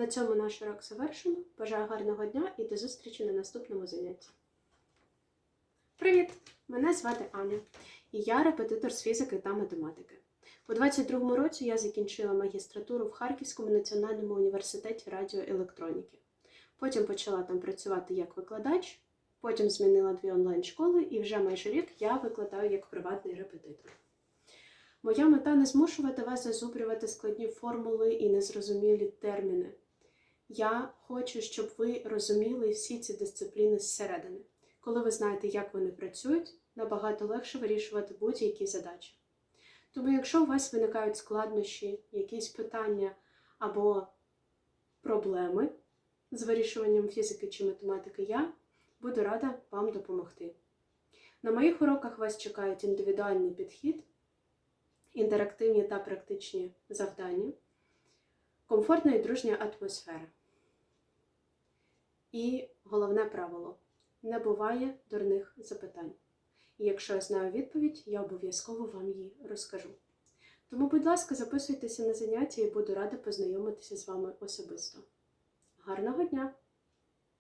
На цьому наш урок завершено. Бажаю гарного дня і до зустрічі на наступному занятті. Привіт! Мене звати Аня, і я репетитор з фізики та математики. У 22-му році я закінчила магістратуру в Харківському національному університеті радіоелектроніки. Потім почала там працювати як викладач, потім змінила дві онлайн-школи, і вже майже рік я викладаю як приватний репетитор. Моя мета не змушувати вас зазубрювати складні формули і незрозумілі терміни. Я хочу, щоб ви розуміли всі ці дисципліни зсередини. Коли ви знаєте, як вони працюють, набагато легше вирішувати будь-які задачі. Тому, якщо у вас виникають складнощі, якісь питання або проблеми з вирішуванням фізики чи математики, я буду рада вам допомогти. На моїх уроках вас чекають індивідуальний підхід, інтерактивні та практичні завдання, комфортна і дружня атмосфера. І головне правило не буває дурних запитань. І якщо я знаю відповідь, я обов'язково вам її розкажу. Тому, будь ласка, записуйтеся на заняття і буду рада познайомитися з вами особисто. Гарного дня!